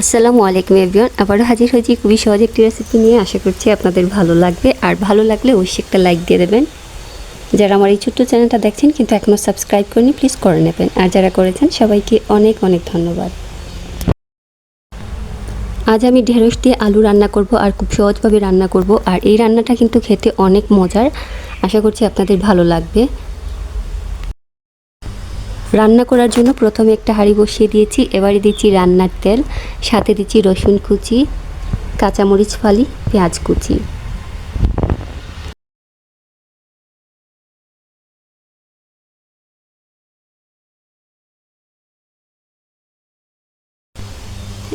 আসসালামু আলাইকুম এভরিওয়ান। আবারও হাজির হয়েছি খুবই সহজ একটি রেসিপি নিয়ে। আশা করছি আপনাদের ভালো লাগবে। আর ভালো লাগলে অবশ্যই একটা লাইক দিয়ে দেবেন। যারা আমার এই ছোট্ট চ্যানেলটা দেখছেন, কিন্তু এখনও সাবস্ক্রাইব করেনি প্লিজ করে নেবেন। আর যারা করেছেন, সবাইকে অনেক অনেক ধন্যবাদ। আজ আমি ঢেঁড়স দিয়ে আলু রান্না করব আর খুব সহজভাবে রান্না করব। আর এই রান্নাটা কিন্তু খেতে অনেক মজার। আশা করছি আপনাদের ভালো লাগবে। রান্না করার জন্য প্রথমে একটা হাঁড়ি বসিয়ে দিয়েছি, এবারে দিচ্ছি রান্নার তেল, সাথে দিচ্ছি রসুন কুচি, কাঁচামরিচ ফালি, পেঁয়াজ কুচি।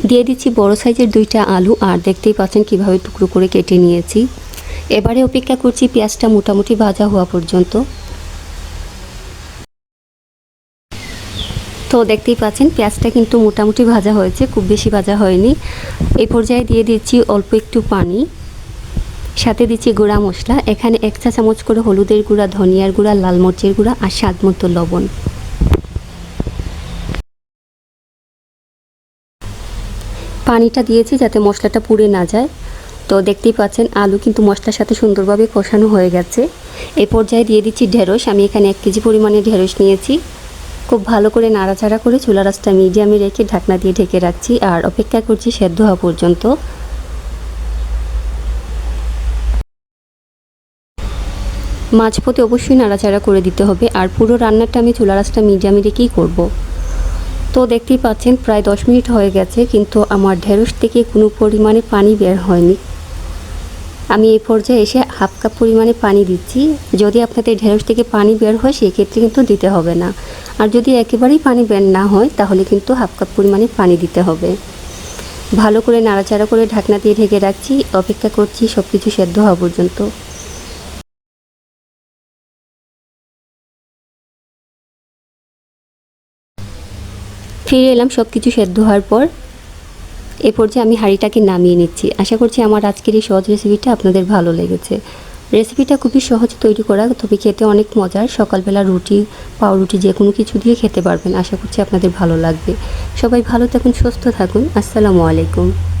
দিয়ে দিচ্ছি বড় সাইজের দুইটা আলু, আর দেখতেই পাচ্ছেন কীভাবে টুকরো করে কেটে নিয়েছি। এবারে অপেক্ষা করছি পেঁয়াজটা মোটামুটি ভাজা হওয়া পর্যন্ত। তো দেখতেই পাচ্ছেন, পেঁয়াজটা কিন্তু মোটামুটি ভাজা হয়েছে, খুব বেশি ভাজা হয়নি। এই পর্যায়ে দিয়ে দিচ্ছি অল্প একটু পানি। সাথে দিচ্ছি গুঁড়া মশলা, এখানে এক চা চামচ করে হলুদের গুঁড়া, ধনিয়ার গুঁড়া, লাল মরিচের গুঁড়া আর স্বাদ মতো লবণ। পানিটা দিয়েছি যাতে মশলাটা পুড়ে না যায়। তো দেখতেই পাচ্ছেন, আলু কিন্তু মশলার সাথে সুন্দরভাবে কষানো হয়ে গেছে। এ পর্যায়ে দিয়ে দিচ্ছি ঢেঁড়স, আমি এখানে এক কেজি পরিমাণে ঢেঁড়স নিয়েছি। খুব ভালো করে নাড়াচাড়া করে চুলা রাসটা মিডিয়ামে রেখে ঢাকনা দিয়ে ঢেকে রাখছি আর অপেক্ষা করছি সেদ্ধ হওয়া পর্যন্ত মাঝপথে অবশ্যই নাড়াচাড়া করে দিতে হবে আর পুরো রান্নাটা আমি চুলা রাসটা মিডিয়ামে রেখেই করব। তো দেখতেই পাচ্ছেন প্রায় দশ মিনিট হয়ে গেছে কিন্তু আমার ঢেঁড়স থেকে কোনো পরিমাণে পানি বের হয়নি আমি এই পর্যায়ে এসে হাফ কাপ পরিমাণে পানি দিচ্ছি। যদি আপনাদের ঢেঁড়স থেকে পানি বের হয়, সেক্ষেত্রে কিন্তু দিতে হবে না। আর যদি একেবারেই পানি বের না হয়, তাহলে কিন্তু হাফ কাপ পরিমাণে পানি দিতে হবে। ভালো করে নাড়াচাড়া করে ঢাকনা দিয়ে ঢেকে রাখছি। অপেক্ষা করছি সব কিছু সেদ্ধ হওয়া পর্যন্ত। ফিরে এলাম সব কিছু সেদ্ধ হওয়ার পর। এ পর্যায়ে আমি হাঁড়িটাকে নামিয়ে নিচ্ছি। আশা করছি আমার আজকের এই সহজ রেসিপিটা আপনাদের ভালো লেগেছে। রেসিপিটা খুবই সহজ তৈরি করা, তবে খেতে অনেক মজার। সকালবেলা রুটি, পাউরুটি যে কোনো কিছু দিয়ে খেতে পারবেন। আশা করছি আপনাদের ভালো লাগবে। সবাই ভালো থাকুন, সুস্থ থাকুন। আসসালামু আলাইকুম।